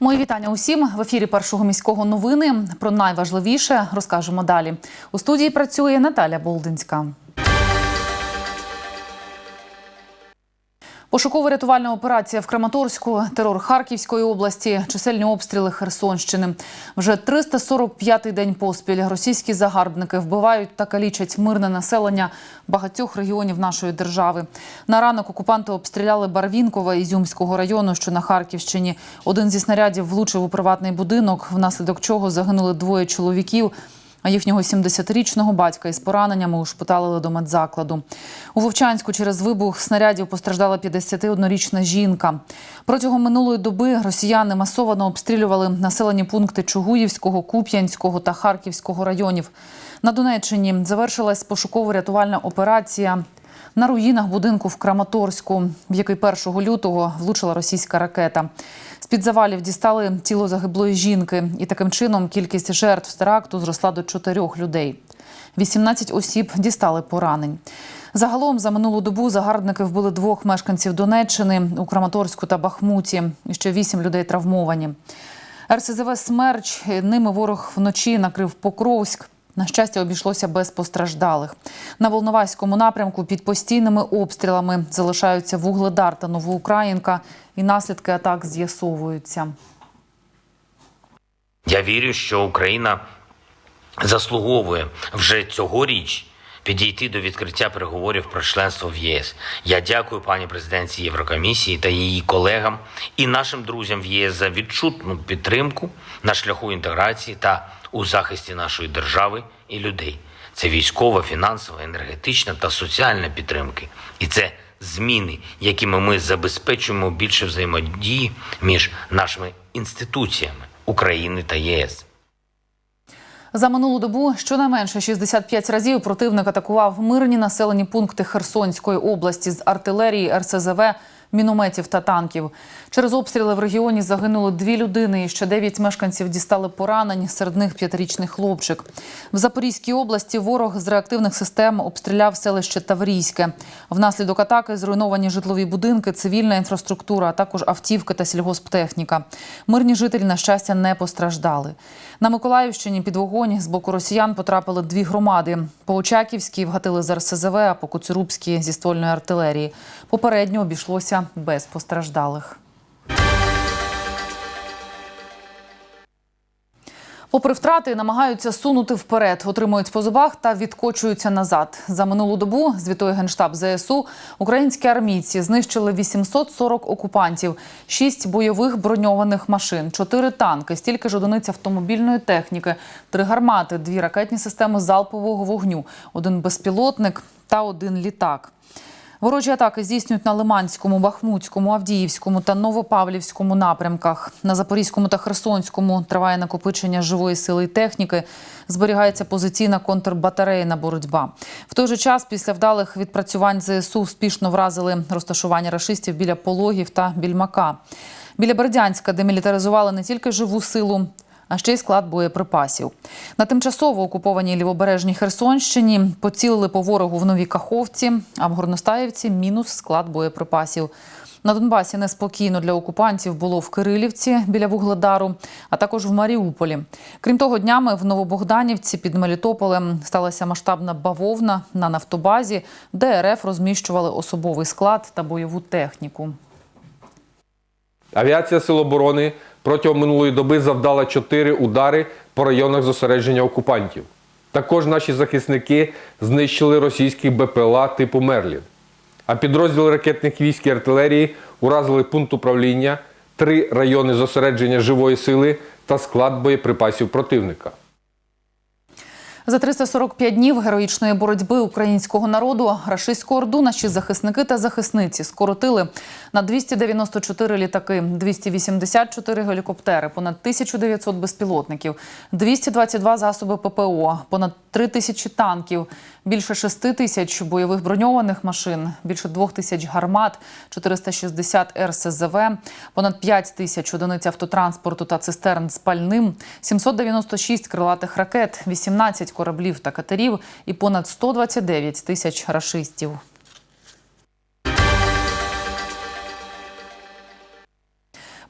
Мої вітання усім в ефірі першого міського новини. Про найважливіше розкажемо далі. У студії працює Наталя Болдинська. Пошуково-рятувальна операція в Краматорську, терор Харківської області, чисельні обстріли Херсонщини. Вже 345-й день поспіль російські загарбники вбивають та калічать мирне населення багатьох регіонів нашої держави. На ранок окупанти обстріляли Барвінкове Ізюмського району, що на Харківщині. Один зі снарядів влучив у приватний будинок, внаслідок чого загинули двоє чоловіків. А їхнього 70-річного батька із пораненнями ушпиталили до медзакладу. У Вовчанську через вибух снарядів постраждала 51-річна жінка. Протягом минулої доби росіяни масово обстрілювали населені пункти Чугуївського, Куп'янського та Харківського районів. На Донеччині завершилась пошуково-рятувальна операція на руїнах будинку в Краматорську, в який 1 лютого влучила російська ракета. З-під завалів дістали тіло загиблої жінки, і таким чином кількість жертв теракту зросла до чотирьох людей. 18 осіб дістали поранень. Загалом за минулу добу загарбники вбили двох мешканців Донеччини у Краматорську та Бахмуті. І ще вісім людей травмовані. РСЗВ Смерч ними ворог вночі накрив Покровськ. На щастя, обійшлося без постраждалих. На Волноваському напрямку під постійними обстрілами залишаються Вугледар та Новоукраїнка, і наслідки атак з'ясовуються. Я вірю, що Україна заслуговує вже цьогоріч підійти до відкриття переговорів про членство в ЄС. Я дякую пані президенці Єврокомісії та її колегам і нашим друзям в ЄС за відчутну підтримку на шляху інтеграції та у захисті нашої держави і людей. Це військова, фінансова, енергетична та соціальна підтримки. І це зміни, якими ми забезпечуємо більше взаємодії між нашими інституціями України та ЄС. За минулу добу щонайменше 65 разів противник атакував мирні населені пункти Херсонської області з артилерії, РСЗВ, мінометів та танків. Через обстріли в регіоні загинуло дві людини. і Ще дев'ять мешканців дістали поранень. Серед них п'ятирічний хлопчик. В Запорізькій області ворог з реактивних систем обстріляв селище Таврійське. Внаслідок атаки зруйновані житлові будинки, цивільна інфраструктура, а також автівки та сільгосптехніка. Мирні жителі, на щастя, не постраждали. На Миколаївщині під вогонь з боку росіян потрапили дві громади. По Очаківській вгатили з РСЗВ, а по Коцюрубській зі ствольної артилерії. Попередньо обійшлося без постраждалих. Попри втрати, намагаються сунути вперед, отримують по зубах та відкочуються назад. За минулу добу звітує генштаб ЗСУ. Українські армійці знищили 840 окупантів, 6 бойових броньованих машин, 4 танки, стільки ж одиниць автомобільної техніки, 3 гармати, 2 ракетні системи залпового вогню, один безпілотник та один літак. Ворожі атаки здійснюють на Лиманському, Бахмутському, Авдіївському та Новопавлівському напрямках. На Запорізькому та Херсонському триває накопичення живої сили і техніки. Зберігається позиційна контрбатарейна боротьба. В той же час, після вдалих відпрацювань ЗСУ успішно вразили розташування рашистів біля пологів та більмака. Біля Бердянська демілітаризували не тільки живу силу, а ще й склад боєприпасів. На тимчасово окупованій лівобережній Херсонщині поцілили по ворогу в Новій Каховці, а в Горностаївці мінус склад боєприпасів. На Донбасі неспокійно для окупантів було в Кирилівці біля Вугледару, а також в Маріуполі. Крім того, днями в Новобогданівці під Мелітополем сталася масштабна бавовна на нафтобазі, де РФ розміщували особовий склад та бойову техніку. Авіація Сил оборони протягом минулої доби завдала 4 удари по районах зосередження окупантів. Також наші захисники знищили російський БПЛА типу Мерлін. А підрозділи ракетних військ і артилерії уразили пункт управління, три райони зосередження живої сили та склад боєприпасів противника. За 345 днів героїчної боротьби українського народу рашистську орду наші захисники та захисниці скоротили на 294 літаки, 284 гелікоптери, понад 1900 безпілотників, 222 засоби ППО, понад 3 тисячі танків, більше 6 тисяч бойових броньованих машин, більше 2 тисяч гармат, 460 РСЗВ, понад 5 тисяч одиниць автотранспорту та цистерн з пальним, 796 крилатих ракет, 18 кораблів та катерів і понад 129 тисяч рашистів.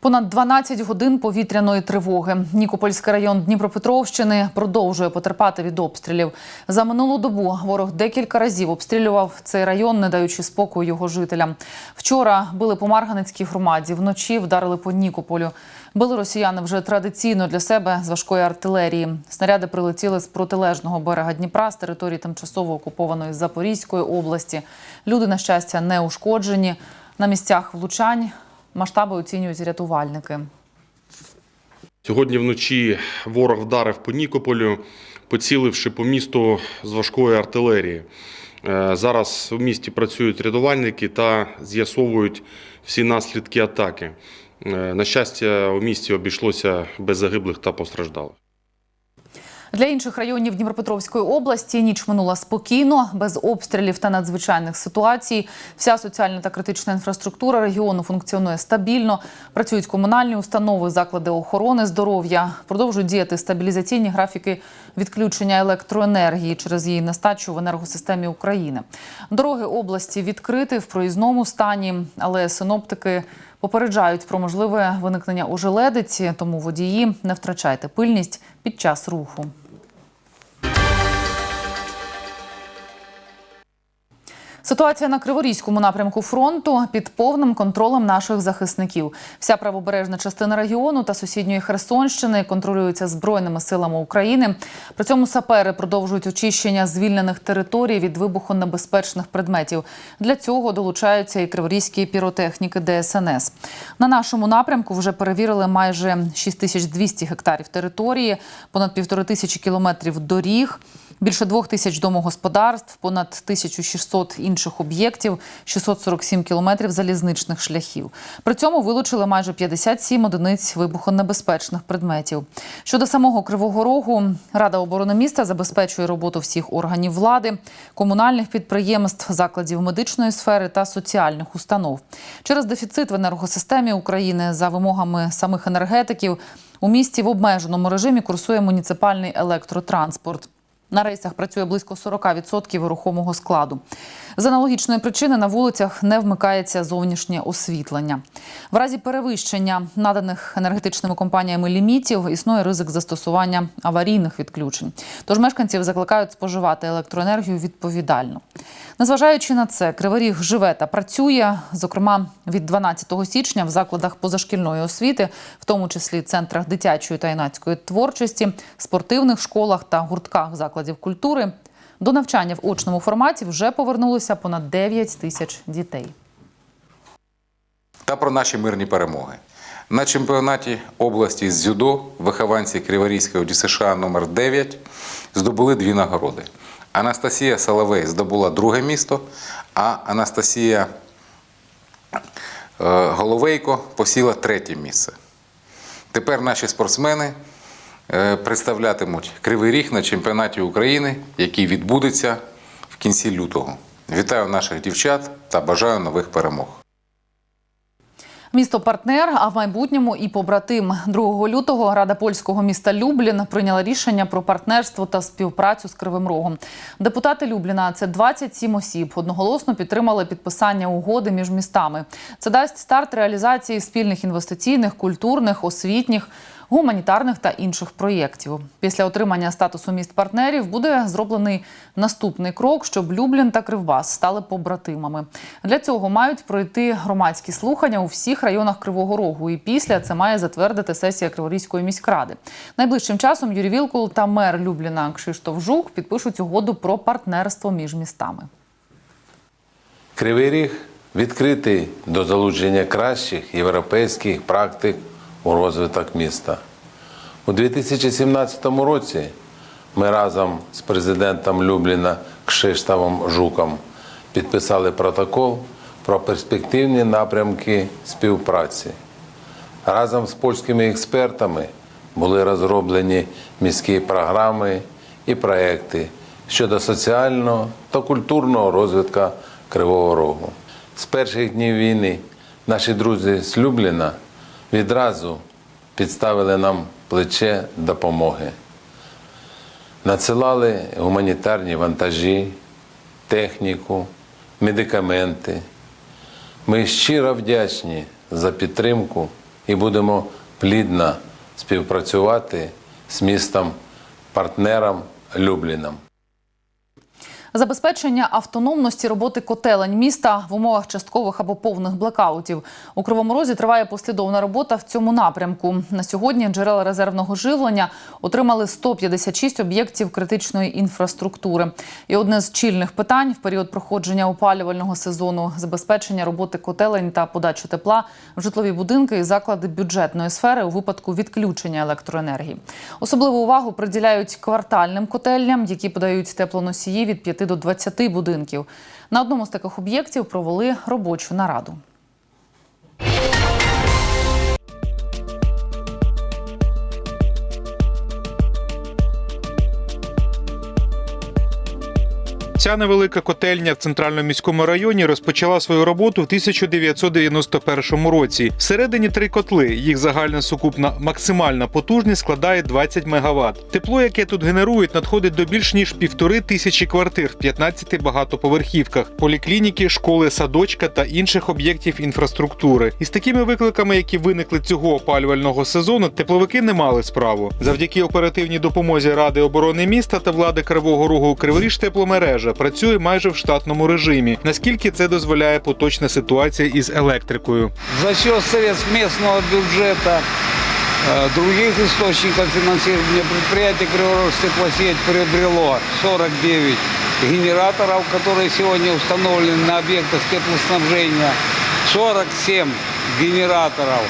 Понад 12 годин повітряної тривоги. Нікопольський район Дніпропетровщини продовжує потерпати від обстрілів. За минулу добу ворог декілька разів обстрілював цей район, не даючи спокою його жителям. Вчора били по Марганецькій громаді, вночі вдарили по Нікополю. Били росіяни вже традиційно для себе з важкої артилерії. Снаряди прилетіли з протилежного берега Дніпра з території тимчасово окупованої Запорізької області. Люди, на щастя, не ушкоджені. На місцях влучань масштаби оцінюють рятувальники. Сьогодні вночі ворог вдарив по Нікополю, поціливши по місту з важкої артилерії. Е, Зараз у місті працюють рятувальники та з'ясовують всі наслідки атаки. Е, На щастя, у місті обійшлося без загиблих та постраждалих. Для інших районів Дніпропетровської області ніч минула спокійно, без обстрілів та надзвичайних ситуацій. Вся соціальна та критична інфраструктура регіону функціонує стабільно. Працюють комунальні установи, заклади охорони здоров'я. Продовжують діяти стабілізаційні графіки відключення електроенергії через її нестачу в енергосистемі України. Дороги області відкриті в проїзному стані, але синоптики попереджають про можливе виникнення ожеледиці, тому водії не втрачайте пильність під час руху. Ситуація на Криворізькому напрямку фронту під повним контролем наших захисників. Вся правобережна частина регіону та сусідньої Херсонщини контролюються збройними силами України. При цьому сапери продовжують очищення звільнених територій від вибухонебезпечних предметів. Для цього долучаються і криворізькі піротехніки ДСНС. На нашому напрямку вже перевірили майже 6200 гектарів території, понад півтори тисячі кілометрів доріг. Більше двох тисяч домогосподарств, понад 1600 інших об'єктів, 647 кілометрів залізничних шляхів. При цьому вилучили майже 57 одиниць вибухонебезпечних предметів. Щодо самого Кривого Рогу, Рада оборони міста забезпечує роботу всіх органів влади, комунальних підприємств, закладів медичної сфери та соціальних установ. Через дефіцит в енергосистемі України за вимогами самих енергетиків у місті в обмеженому режимі курсує муніципальний електротранспорт. На рейсах працює близько 40% рухомого складу. З аналогічної причини на вулицях не вмикається зовнішнє освітлення. В разі перевищення наданих енергетичними компаніями лімітів існує ризик застосування аварійних відключень. Тож мешканців закликають споживати електроенергію відповідально. Незважаючи на це, Кривий живе та працює. Зокрема, від 12 січня в закладах позашкільної освіти, в тому числі центрах дитячої та юнацької творчості, спортивних школах та гуртках закладів культури. До навчання в очному форматі вже повернулося понад 9 тисяч дітей. та про наші мирні перемоги. На чемпіонаті області з дзюдо вихованці Криворізької ДЮСШ номер 9 здобули дві нагороди. Анастасія Соловей здобула друге місто, а Анастасія е, Головейко посіла третє місце. Тепер наші спортсмени представлятимуть Кривий Ріг на чемпіонаті України, який відбудеться в кінці лютого. Вітаю наших дівчат та бажаю нових перемог. Місто партнер, а в майбутньому і побратим 2 лютого Рада польського міста Люблін прийняла рішення про партнерство та співпрацю з Кривим Рогом. Депутати Любліна, це 27 осіб, одноголосно підтримали підписання угоди між містами. Це дасть старт реалізації спільних інвестиційних, культурних, освітніх. Гуманітарних та інших проєктів після отримання статусу міст партнерів буде зроблений наступний крок, щоб Люблін та Кривбас стали побратимами. Для цього мають пройти громадські слухання у всіх районах Кривого Рогу. І після це має затвердити сесія Криворізької міськради. Найближчим часом Юрій Вілкул та мер Любліна Кшиштоф Жук підпишуть угоду про партнерство між містами. Кривий Ріг відкритий до залучення кращих європейських практик у розвиток міста. У 2017 році ми разом з президентом Любліна Кшиштавом Жуком підписали протокол про перспективні напрямки співпраці. Разом з польськими експертами були розроблені міські програми і проекти щодо соціального та культурного розвитку Кривого Рогу. З перших днів війни наші друзі з Любліна відразу підставили нам плече допомоги. Надсилали гуманітарні вантажі, техніку, медикаменти. Ми щиро вдячні за підтримку і будемо плідно співпрацювати з містом партнером Любліном. Забезпечення автономності роботи котелень міста в умовах часткових або повних блекаутів. У Кривому Розі триває послідовна робота в цьому напрямку. На сьогодні джерела резервного живлення отримали 156 об'єктів критичної інфраструктури. І одне з чільних питань в період проходження опалювального сезону забезпечення роботи котелень та подачу тепла в житлові будинки і заклади бюджетної сфери у випадку відключення електроенергії. Особливу увагу приділяють квартальним котельням, які подають теплоносії від 5 до 20 будинків. На одному з таких об'єктів провели робочу нараду. Ця невелика котельня в центральному міському районі розпочала свою роботу в 1991 році. Всередині три котли. Їх загальна сукупна максимальна потужність складає 20 МВт. Тепло, яке тут генерують, надходить до більш ніж півтори тисячі квартир в 15 багатоповерхівках, поліклініки, школи, садочка та інших об'єктів інфраструктури. Із такими викликами, які виникли цього опалювального сезону, тепловики не мали справу. Завдяки оперативній допомозі Ради оборони міста та влади Кривого Рогу Криворіж тепломережа працює майже в штатному режимі. Наскільки це дозволяє поточна ситуація із електрикою? За счет средств местного бюджета, э, других источников финансирования предприятие Криворожстеплосеть приобрело 49 генераторов, которые сегодня установлены на объектах теплоснабжения. 47 генераторов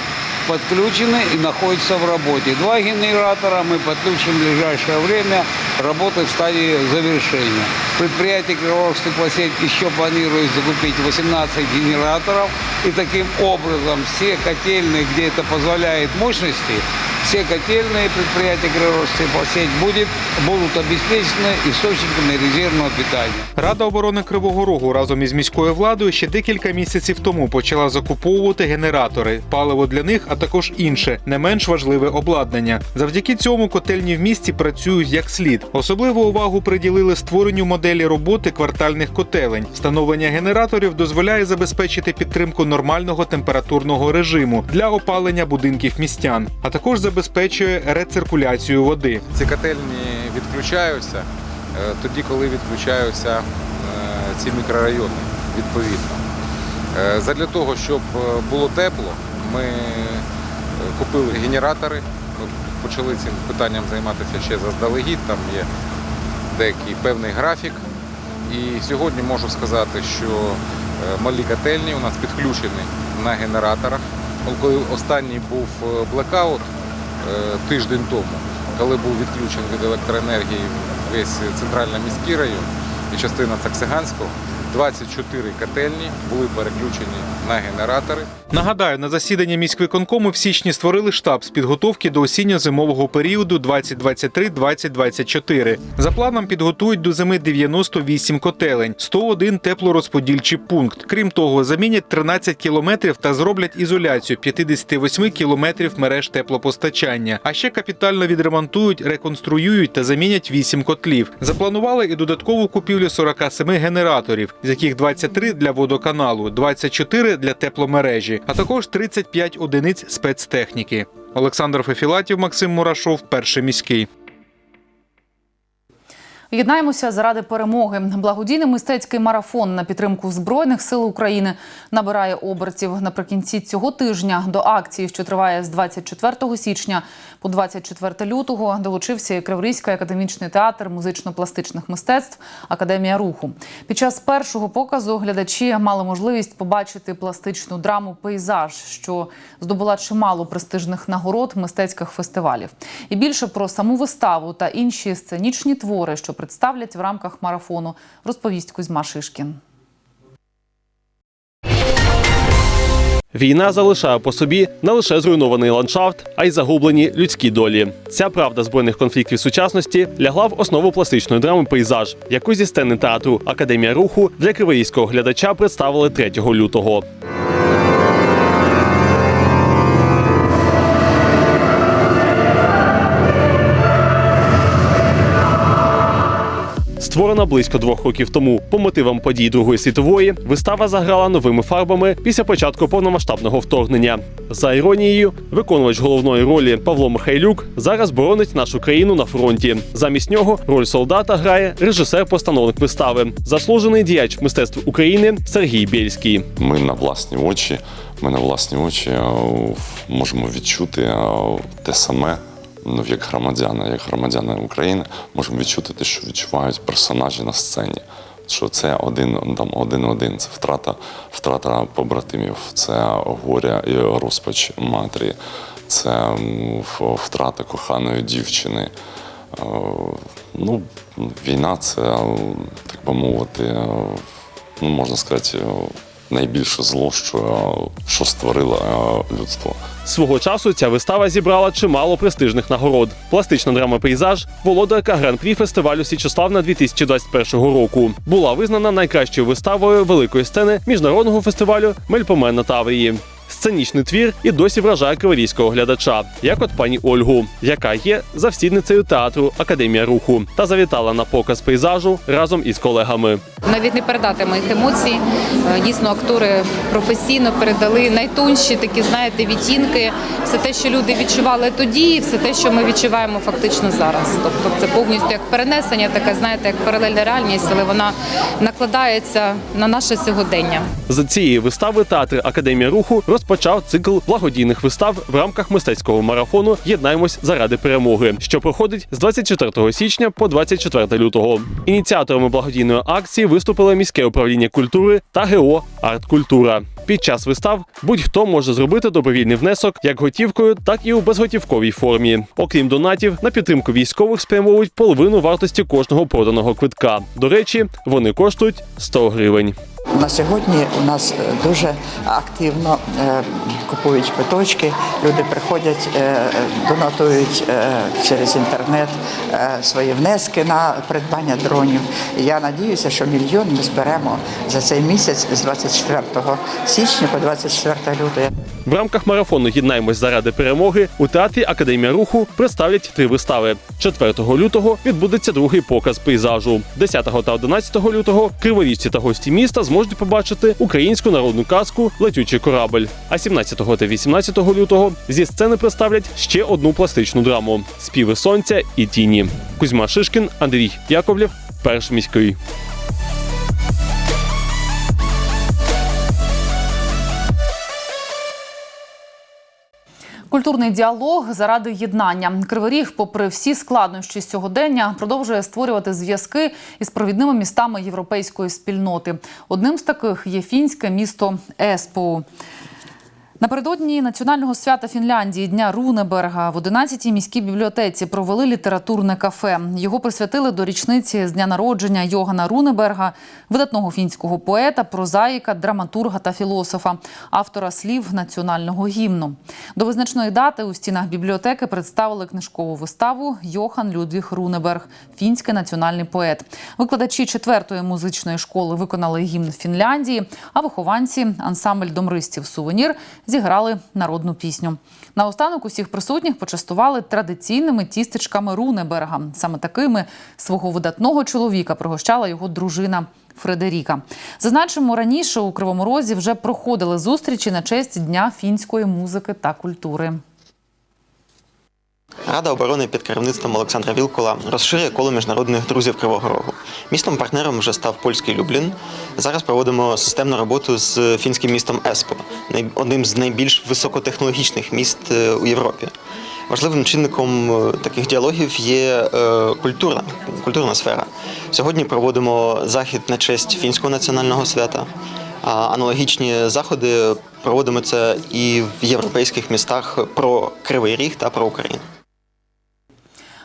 подключены и находятся в работе. Два генератора мы подключим в ближайшее время. Работы в стадии завершения. Предприятие Криворожстеплосеть еще планирует закупить 18 генераторов. И таким образом все котельные, где это позволяет мощности, все котельные предприятия Криворожстеплосеть будет, будут обеспечены источниками резервного питания. Рада оборони Кривого Рогу разом із міською владою ще декілька місяців тому почала закуповувати генератори, паливо для них, а також інше, не менш важливе обладнання. Завдяки цьому котельні в місті працюють як слід. Особливу увагу приділили створенню моделі роботи квартальних котелень. Встановлення генераторів дозволяє забезпечити підтримку нормального температурного режиму для опалення будинків містян, а також забезпечує рециркуляцію води. Ці котельні відключаються е, тоді, коли відключаються е, ці мікрорайони відповідно. Е, Задля того, щоб було тепло, ми купили генератори. Ми почали цим питанням займатися ще заздалегідь. Там є деякий певний графік. І сьогодні можу сказати, що малі котельні у нас підключені на генераторах. Коли останній був блекаут тиждень тому, коли був відключений від електроенергії весь центральний міський район і частина Саксиганського, 24 котельні були переключені на генератори. Нагадаю, на засіданні міськвиконкому в січні створили штаб з підготовки до осінньо-зимового періоду 2023-2024. За планом підготують до зими 98 котелень, 101 теплорозподільчий пункт. Крім того, замінять 13 кілометрів та зроблять ізоляцію 58 кілометрів мереж теплопостачання. А ще капітально відремонтують, реконструюють та замінять 8 котлів. Запланували і додаткову купівлю 47 генераторів, з яких 23 для водоканалу, 24 для тепломережі, а також 35 одиниць спецтехніки. Олександр Фефілатів, Максим Мурашов, перший міський. Єднаємося заради перемоги. Благодійний мистецький марафон на підтримку збройних сил України набирає обертів. Наприкінці цього тижня до акції, що триває з 24 січня по 24 лютого, долучився і Криворізький академічний театр музично-пластичних мистецтв Академія руху. Під час першого показу глядачі мали можливість побачити пластичну драму Пейзаж, що здобула чимало престижних нагород мистецьких фестивалів. І більше про саму виставу та інші сценічні твори, що представлять в рамках марафону, розповість Кузьма Шишкін. Війна залишає по собі не лише зруйнований ландшафт, а й загублені людські долі. Ця правда збройних конфліктів сучасності лягла в основу пластичної драми Пейзаж, яку зі сцени театру Академія руху для криворізького глядача представили 3 лютого. Створена близько двох років тому. По мотивам подій Другої світової вистава заграла новими фарбами після початку повномасштабного вторгнення. За іронією, виконувач головної ролі Павло Михайлюк зараз боронить нашу країну на фронті. Замість нього роль солдата грає режисер-постановник вистави, заслужений діяч мистецтв України Сергій Бєльський. Ми на власні очі, ми на власні очі е, можемо відчути е, те саме. Ну, як громадяни, як громадяни України, можемо відчути те, що відчувають персонажі на сцені. Що це один там один-один, це втрата, втрата побратимів, це горя і розпач матері, це втрата коханої дівчини. Е, Ну, війна це, так би мовити, е, ну, можна сказати, найбільше зло, що, що створило е, людство. Свого часу ця вистава зібрала чимало престижних нагород. Пластична драма Пейзаж, володарка гран-прі фестивалю Січославна 2021 року. Була визнана найкращою виставою великої сцени міжнародного фестивалю Мельпомен на Таврії. Сценічний твір і досі вражає криворізького глядача, як от пані Ольгу, яка є завсідницею театру Академія руху та завітала на показ пейзажу разом із колегами. Навіть не передати моїх емоцій. Е, Дійсно, актори професійно передали найтонші такі, знаєте, відтінки. Все те, що люди відчували тоді, і все те, що ми відчуваємо фактично зараз. Тобто, це повністю як перенесення, така знаєте, як паралельна реальність, але вона накладається на наше сьогодення. З цієї вистави театр Академія руху розпочав цикл благодійних вистав в рамках мистецького марафону Єднаємось заради перемоги, що проходить з 24 січня по 24 лютого. Ініціаторами благодійної акції виступили міське управління культури та ГО «Арткультура». Під час вистав будь-хто може зробити добровільний внесок як готівкою, так і у безготівковій формі. Окрім донатів, на підтримку військових спрямовують половину вартості кожного проданого квитка. До речі, вони коштують 100 гривень. На сьогодні у нас е, дуже активно е, купують квиточки. Люди приходять, е, донатують через інтернет свої внески на придбання дронів. Я надіюся, що мільйон ми зберемо за цей місяць з 24 січня по 24 лютого. В рамках марафону Єднаємось заради перемоги у театрі Академія руху представлять три вистави. 4 лютого відбудеться другий показ пейзажу. 10 та 11 лютого криворіжці та гості міста зможуть побачити українську народну казку Летючий корабель. А 17 та 18 лютого зі сцени представлять ще одну пластичну драму Співи сонця і тіні. Кузьма Шишкін, Андрій Яковлєв, перший міський. Культурний діалог заради єднання. Кривий Ріг, попри всі складнощі сьогодення, продовжує створювати зв'язки із провідними містами європейської спільноти. Одним з таких є фінське місто Еспоу. Напередодні національного свята Фінляндії Дня Рунеберга в 11-й міській бібліотеці провели літературне кафе. Його присвятили до річниці з дня народження Йогана Рунеберга, видатного фінського поета, прозаїка, драматурга та філософа, автора слів національного гімну. До визначної дати у стінах бібліотеки представили книжкову виставу Йохан Людвіг Рунеберг, фінський національний поет. Викладачі четвертої музичної школи виконали гімн Фінляндії, а вихованці ансамбль домристів Сувенір зіграли народну пісню. Наостанок усіх присутніх почастували традиційними тістечками Рунеберга. Саме такими свого видатного чоловіка пригощала його дружина. Фредеріка зазначимо раніше у Кривому Розі вже проходили зустрічі на честь Дня фінської музики та культури. Рада оборони під керівництвом Олександра Вілкула розширює коло міжнародних друзів Кривого Рогу. Містом партнером вже став польський Люблін. Зараз проводимо системну роботу з фінським містом Еспо, одним з найбільш високотехнологічних міст е, у Європі. Важливим чинником е, таких діалогів є е, культура, культурна сфера. Сьогодні проводимо захід на честь фінського національного свята. А аналогічні заходи проводимо це і в європейських містах про Кривий Ріг та про Україну.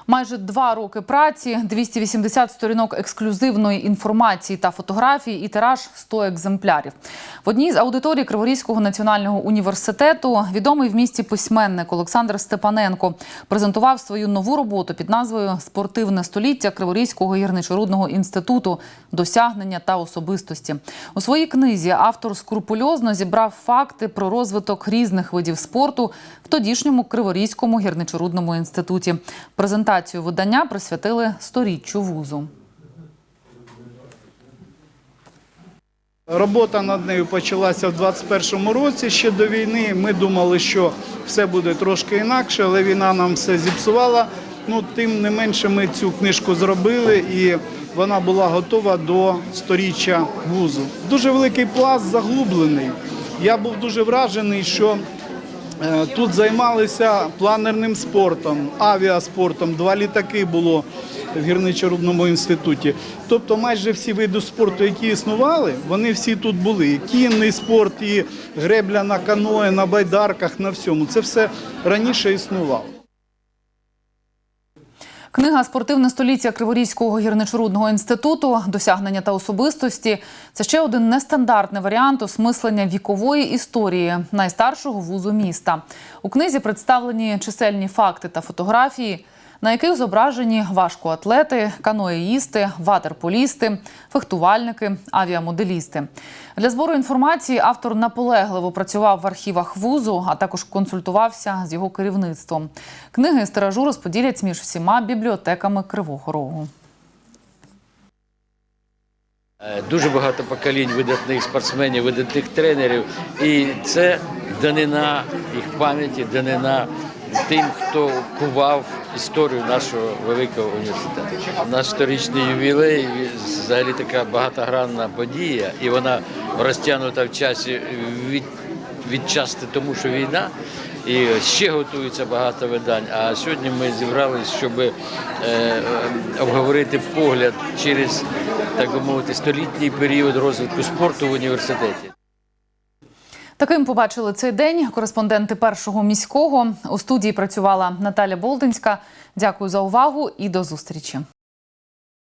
Майже два роки праці, 280 сторінок ексклюзивної інформації та фотографій і тираж 100 екземплярів. В одній з аудиторій Криворізького національного університету відомий в місті письменник Олександр Степаненко презентував свою нову роботу під назвою Спортивне століття Криворізького гірничорудного інституту досягнення та особистості. У своїй книзі автор скрупульозно зібрав факти про розвиток різних видів спорту в тодішньому Криворізькому гірничорудному інституті презентацію видання присвятили сторіччю вузу. Робота над нею почалася в 2021 році. Ще до війни ми думали, що все буде трошки інакше, але війна нам все зіпсувала. Ну, Тим не менше, ми цю книжку зробили і вона була готова до сторіччя вузу. Дуже великий пласт заглублений. Я був дуже вражений, що Тут займалися планерним спортом, авіаспортом. Два літаки було в гірничорудному інституті. Тобто майже всі види спорту, які існували, вони всі тут були. І кінний спорт, і гребля на каное, на байдарках, на всьому. Це все раніше існувало. Книга Спортивне століття Криворізького гірничорудного інституту досягнення та особистості це ще один нестандартний варіант осмислення вікової історії найстаршого вузу міста. У книзі представлені чисельні факти та фотографії, на яких зображені важкоатлети, каноеїсти, ватерполісти, фехтувальники, авіамоделісти. Для збору інформації автор наполегливо працював в архівах вузу, а також консультувався з його керівництвом. Книги з тиражу розподілять між всіма бібліотеками Кривого Рогу. Дуже багато поколінь видатних спортсменів, видатних тренерів. І це данина їх пам'яті, данина тим, хто кував історію нашого великого університету. Наш сторічний ювілей взагалі така багатогранна подія, і вона розтягнута в часі від, відчасти тому, що війна. І ще готується багато видань. А сьогодні ми зібрались, щоб е, обговорити погляд через, так би мовити, столітній період розвитку спорту в університеті. Таким побачили цей день кореспонденти першого міського. У студії працювала Наталя Болдинська. Дякую за увагу і до зустрічі.